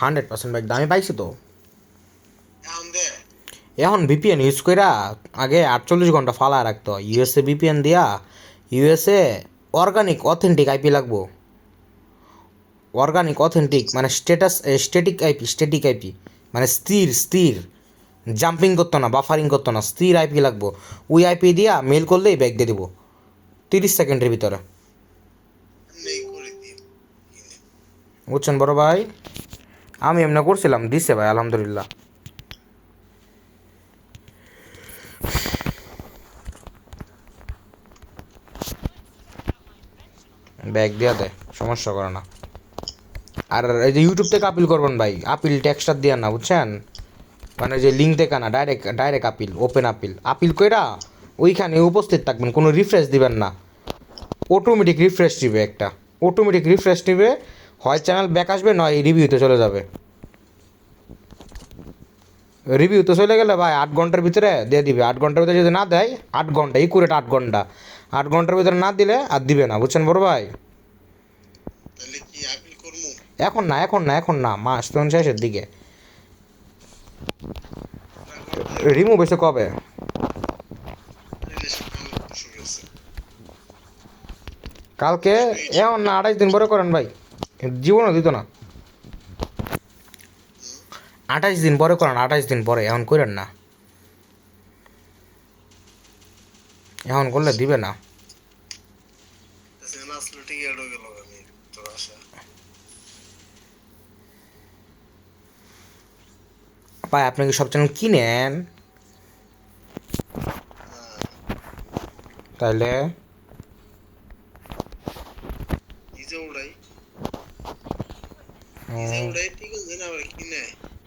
Hundred percent ভাই দামি পাইছি তো? এখন ভিপিএন ইউজ কইরা আগে আটচল্লিশ ঘণ্টা ফালা রাখতো। ইউএসএ ভিপিএন দিয়া ইউএসএ অর্গানিক অথেন্টিক আইপি লাগবো। অর্গানিক অথেন্টিক মানে status static IP static IP মানে স্থির স্থির। জাম্পিং করতো না বাফারিং করতো না স্থির আইপি লাগবো। ওই আইপি দিয়া মেল করলেই ব্যাগ দিয়ে দেবো। তিরিশ সেকেন্ডের ভিতরে। বুঝছেন বড় ভাই? আমি এমনি করছিলাম, দিছে ভাই, আলহামদুলিল্লাহ। ব্যাগ দিয়া দেয় সমস্যা করে না। আর এই যে ইউটিউব থেকে আপিল করবেন ভাই আপিল টেক্সটার দিয়া না, বুঝছেন? মানে যে লিঙ্ক থেকে না direct direct appeal open appeal appeal কইরা ওইখানে উপস্থিত থাকবেন, কোনো রিফ্রেশ দিবেন না। অটোমেটিক রিফ্রেশ দিবে একটা। অটোমেটিক রিফ্রেশ নিবে হয় চ্যানেল ব্যাক আসবে নয় রিভিউতে চলে যাবে। রিভিউতে চলে গেলে ভাই আট ঘণ্টার ভিতরে দিয়ে দিবে। আট ঘণ্টার ভিতরে যদি না দেয় আট ঘণ্টা ইকুরেট আট ঘণ্টা। আট ঘণ্টার ভিতরে না দিলে আর দিবে না বুঝছেন বড় ভাই? এখন না এখন না এখন না মাস তখন শেষের দিকে। রিমুভ হয়েছে কবে? কালকে এখন না আঠাইশ দিন পরে করেন ভাই। জীবনও দিত না। আঠাইশ দিন পরে করেন আঠাইশ দিন পরে এখন করেন না। এখন করলে দিবে না। ভাই আপনি কি সব চ্যানেল কিনেন? তাইলে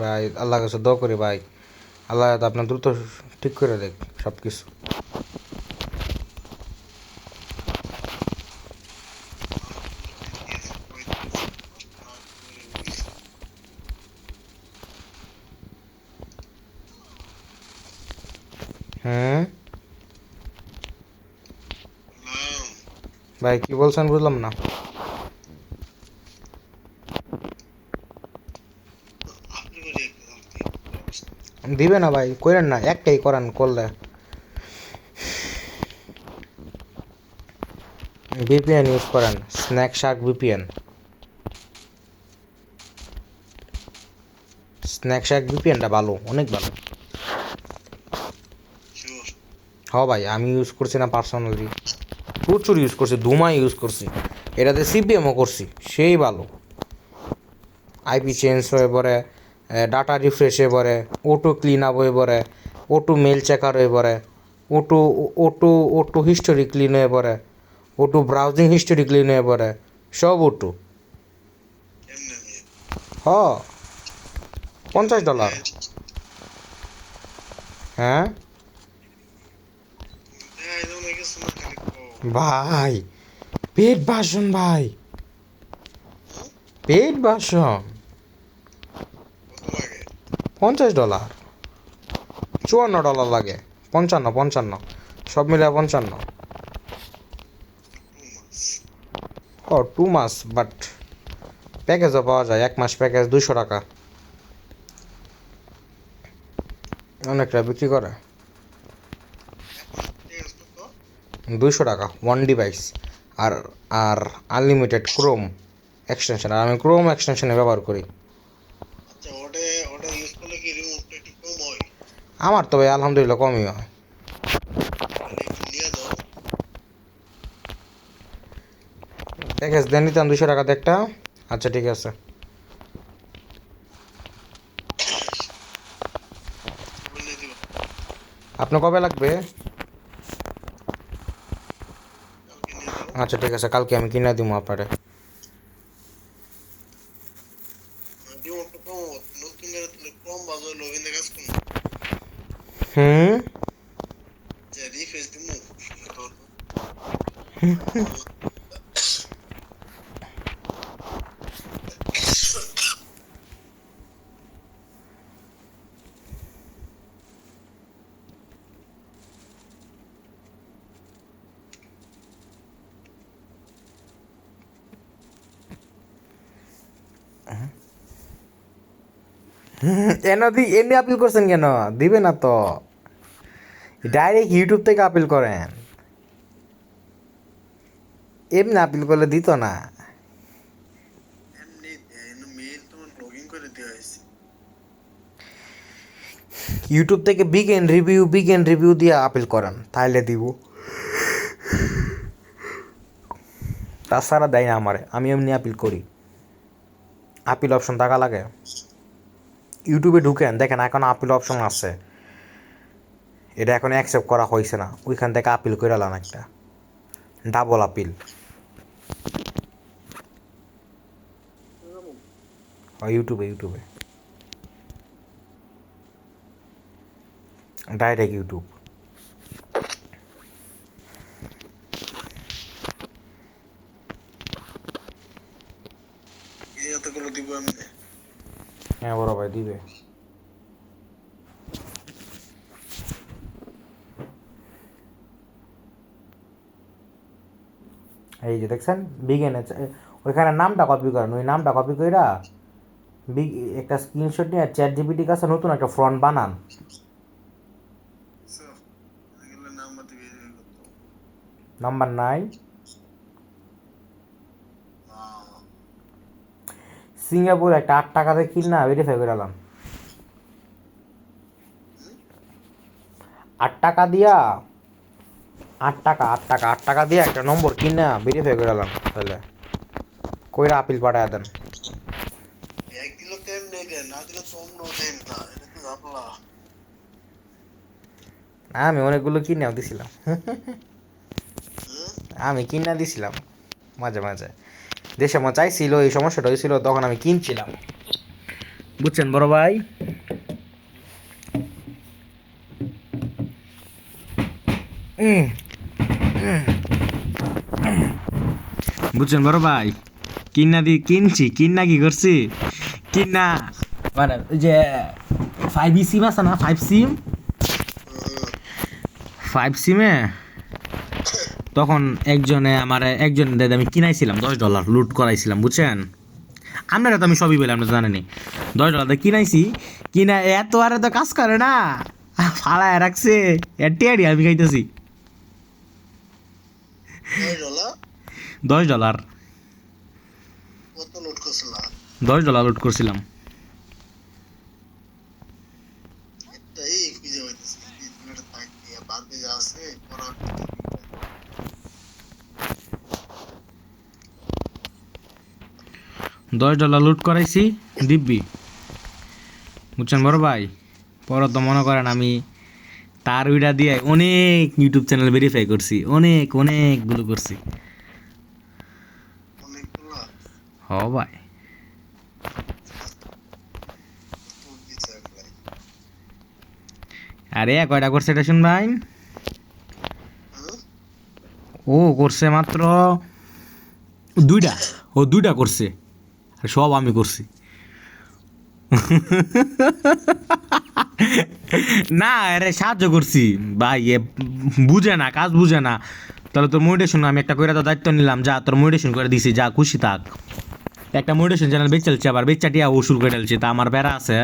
ভাই আল্লাহ কাছে দোয়া করি ভাই। আল্লাহ যাতে আপনার দ্রুত ঠিক করে দেখ সব কিছু হুম ভাই কি বলছেন বুঝলাম না। দিবে না ভাই করেন না, একটাই করান করলে ভিপিএন ইউজ করেন snack shark VPN snack shark ভিপিএনটা ভালো, অনেক ভালো। হ ভাই, আমি ইউজ করছি না পার্সোনালি প্রচুর ইউজ করছি ধুমা ইউজ করছি। এটাতে সিপিএমও করছি, সেই ভালো। আইপি চেঞ্জ হয়ে পরে ডাটা রিফ্রেশ হয়ে পরে অটো ক্লিন আপ হয়ে পরে অটো মেল চেকার হয়ে পরে auto auto auto history clean হয়ে পরে অটো ব্রাউজিং হিস্টোরি ক্লিন হয়ে পরে সব অটো হ। পঞ্চাশ ডলার হ্যাঁ? ভাই, পেট বাসন ভাই। পেট বাসন। পঞ্চাশ ডলার। চুয়ান্ন ডলার লাগে। পঞ্চান্ন পঞ্চান্ন। সব মিলে পঞ্চান্ন। ও টু মাস বাট প্যাকেজও পাওয়া যায়। এক মাস প্যাকেজ দুশো টাকা। অনেকটা বিক্রি করে। দুইশো টাকা ওয়ান ডিভাইস আর আর আনলিমিটেড ক্রোম এক্সটেনশন আর আমি ক্রোম এক্সটেনশনে ব্যবহার করি। আমার তো ভাই আলহামদুলিল্লাহ কমই হয়। প্যাকেজ দেন নিতাম দুশো টাকাতে একটা। আচ্ছা ঠিক আছে। আপনার কবে লাগবে? আচ্ছা ঠিক আছে, কালকে আমি কিনে দিব আপনারে জীবন তো কম নতুন করে তুমি কম বাজার লবিনে কাজ করুন হুম যে রিফ্রেশ দিমু কেন দি এমনি আপিল করছেন কেন? দিবে না তো। ডাইরেক্ট ইউটিউব থেকে আপিল করেন। এমনি আপিল করলে দিত না। ইউটিউব থেকে big N review big N review দিয়ে আপিল করেন তাহলে দিব। তাছাড়া দেয় না আমারে আমি এমনি আপিল করি। আপিল অপশন থাকা লাগে। ইউটিউবে ঢুকেন, দেখেন এখন আপিল অপশন আছে। এটা এখন অ্যাকসেপ্ট করা হয়েছে না। ওইখান থেকে আপিল করে এলাম একটা। ডাবল আপিল ইউটিউবে ইউটিউবে। Direct YouTube. এতগুলো দিব আমি। হ্যাঁ বড় ভাই দিবে। এই যে দেখছেন বিগেন ওইখানে নামটা কপি করেন। ওই নামটা কপি কইরা বিগ একটা স্ক্রিনশট নিয়ে চ্যাট জিপিটি কাছে নতুন একটা ফ্রন্ট বানান। নাম্বার নাই সিঙ্গাপুর একটা আট টাকাতে কিনা ভেরিফাই করে এলাম আট টাকা দিয়া আট টাকা আট টাকা আট টাকা দিয়ে একটা নম্বর কিনা ভেরিফাই করে এলাম তাহলে। কইরা আপিল পাঠায় দেন। না না। আমি অনেকগুলো কিনেও দিছিলাম। আমি কিনা দিছিলাম মাঝে মাঝে। যে সময় চাইছিল, এই সমস্যাটা হয়েছিল, তখন আমি কিনছিলাম। বুঝছেন, বড় ভাই। বুঝছেন, বড় ভাই? কিনা দি কিনছি, কিনা কি করছি? কিনা মানে যে ফাইভ সিম আছে না ফাইভ সিম ফাইভ সিমে তখন একজনে আমার একজন দাদা আমি কিনাইছিলাম দশ ডলার লুট করাইছিলাম বুঝছেন? আপনারা তো আমি সবই বললাম আপনারা জানেনি দশ ডলার কিনাইছি কিনা এত আর তো কাজ করে না। ফালায় রাখছে টেয়ারি আমি খাইতেছি। দশ ডলার দশ ডলার লুট করছিলাম একটা এই খুঁজে পাইতেছি এই দুটো থাক দিয়ে বাদ দিয়ে যা আছে পড়া দশ ডলার লুট করাইছি দিব্যি। বুঝছেন বড় ভাই? পরে তো মনে করেন আমি তার উইডা দিয়ে অনেক ইউটিউব চ্যানেল ভেরিফাই করছি অনেক অনেকগুলো করছি। হ ভাই। আরে কয়টা করছে এটা শুনবাই ভাই? ও করছে মাত্র দুইটা। ও দুইটা করছে। সব আমি করছি। না আরে সাহায্য করছি। ভাই এ বুঝে না কাজ বুঝে না। তাহলে তোর মোটিভেশন আমি একটা করে তো দায়িত্ব নিলাম যা তোর মোটিভেশন করে দিছি যা খুশি থাক। একটা মোটিভেশন চ্যানেল বেচ চলছে আবার বেচাটিয়া ও শুরু করে ফেলছে তা আমার বেড়া আছে।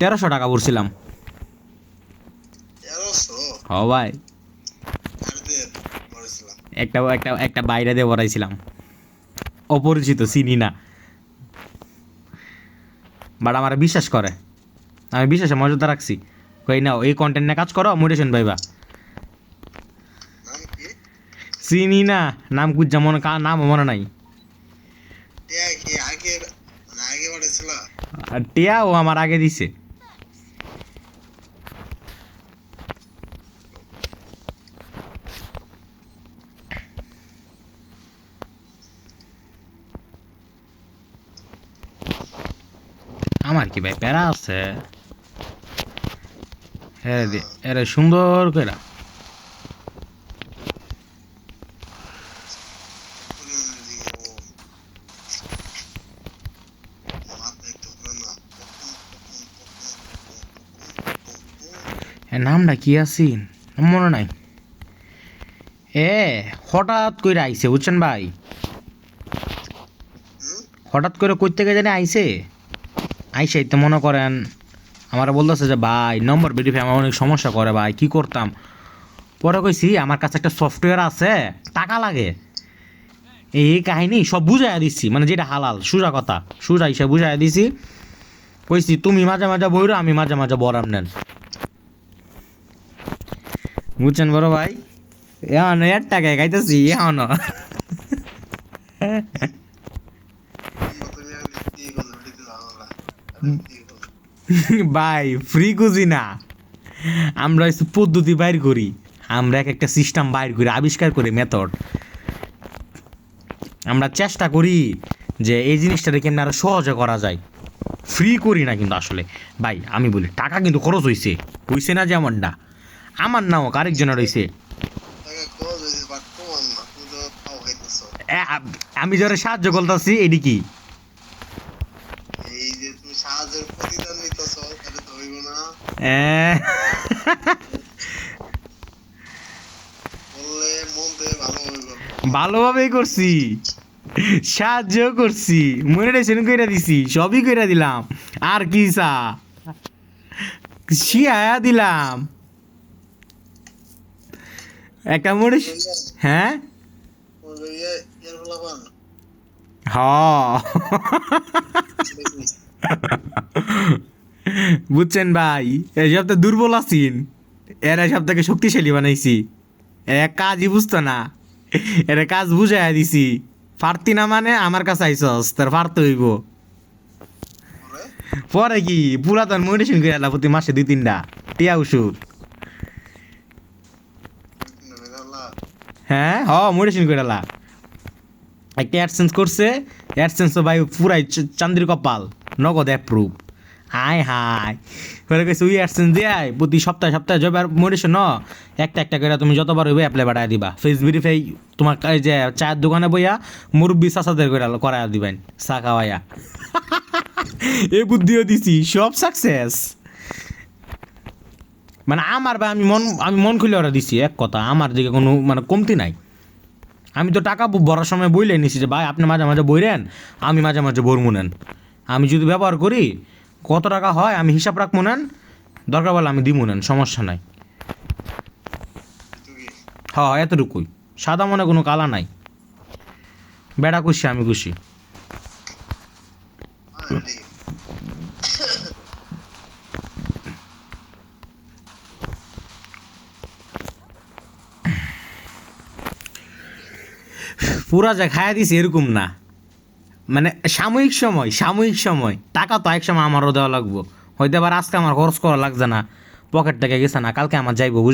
তেরোশো টাকা পড়ছিলাম হ ভাই। একটা একটা একটা বাইরে দিয়ে বড়াইছিলাম অপরিচিত চিনি না। বাট আমার বিশ্বাস করে। আমি বিশ্বাসে মর্যাদা রাখছি। কই নাও এই কন্টেন্ট নিয়ে কাজ করো মোটিভেশন পাইবা চিনি না নাম কুজ্জা মনে নাম মনে নাই। টিয়া কি আগে আগে পড়েছিলা আর টিয়া ও আমার আগে দিছে। প্যারা আছে। এরে দি এরে সুন্দর করে এর নামটা কি আছিন মনে নাই। এ হঠাৎ করে আইছে বুঝছেন ভাই? হঠাৎ করে কই থেকে জানি আইছে? আইসে তো মনে করেন, আমার বলতেছে যে, ভাই নম্বর ভেরিফাই আমার অনেক সমস্যা করে, ভাই, কি করতাম? পরে কইছি, আমার কাছে একটা সফটওয়্যার আছে, টাকা লাগে। এই কাহিনী সব বুঝাইয়া দিচ্ছি মানে যেটা হালাল, সুজা কথা, সুজা হিসেবে বুঝাইয়া দিছি কইছি, তুমি মাঝে মাঝে বইরো, আমি মাঝে মাঝে বরাম নেন। বুঝছেন বড় ভাই? এখন এর টাকায় খাইতেছি এখন তুমি আগে কি করলে দিতে দাও না কি করলে ভাই ফ্রি খুঁজি না। আমরা হচ্ছে পদ্ধতি বাইর করি। আমরা এক একটা সিস্টেম বাইর করি আবিষ্কার করি মেথড আমরা চেষ্টা করি যে এই জিনিসটাকে কেমন আরও সহজে করা যায়। ফ্রি করি না কিন্তু আসলে। ভাই আমি বলি টাকা কিন্তু খরচ হয়েছে হইছে না যেমন না। আমার নাও আরেকজনের হয়েছে আমি যারা সাহায্য করতেছি এটি কি এই যে তুমি সাহায্যের প্রতিদান নিতেছো তাহলে তো হইব না এ, বললে মন থেকে ভালো হইব ভালোভাবেই করছি। সাহায্য করছি। মনে মনিটাইজেশন কইরা দিছি সবই কইরা দিলাম। আর কি চা? শিয়া দিলাম। একটা মোটে হ্যাঁ? হ। বুঝছেন ভাই? এই সপ্তাহে দুর্বল আছিন। এরা সপ্তাহকে শক্তিশালী বানাইছি। এরা কাজই বুঝতো না। এরা কাজ বুঝাইয়া দিছি। পারতি না মানে আমার কাছে আইসস, তোর পারতে হইব। পরে কি? পুরাতন মেডিসিন করে এলা প্রতি মাসে দুই তিনটা। টিয়া ওষুধ হ্যাঁ? হ মেডিসিন করে এলা। একটা অ্যাডসেন্স করছে। অ্যাডসেন্স ভাই পুরাই চান্দির কপাল। নগদ অ্যাপ্রুভ হাই হাই। করে কইছে ওই অ্যাডসেন্স দিয়াই প্রতি সপ্তাহে সপ্তাহে জব আর মেডিসিন ন? একটা একটা করে তুমি যতবার হইবে অ্যাপ্লাই বাড়ায় দিবা। ফেস ভেরিফাই তোমার যে চায়ের দোকানে বইয়া মুরব্বী চাচাদের করে করায় দিবেন, চা খাওয়াইয়া। এই বুদ্ধিও দিছি, সব সাকসেস মানে আমার ভাই আমি মন আমি মন খুলে ওরা দিছি, এক কথা, আমার দিকে কোনো মানে কমতি নাই। আমি তো টাকা ব- ভরার সময় বইলে নিছি যে, ভাই, আপনি মাঝে মাঝে বইরেন, আমি মাঝে মাঝে বরমু নেন। আমি যদি ব্যবহার করি কত টাকা হয় আমি হিসাব রাখব নেন। দরকার বলে আমি দিমু নেন, সমস্যা নাই। হ্যাঁ এতটুকুই। সাদা মনে কোনো কালা নাই। বেড়া খুশি আমি খুশি পুরা যে খায়া দিছি এরকম না। মানে সাময়িক সময় সাময়িক সময়। টাকা তো এক সময় আমারও দেওয়া লাগবো। হয়তো আবার আজকে আমার খরচ করা লাগছে না, পকেট থেকে গেছে না, কালকে আমার যাইবো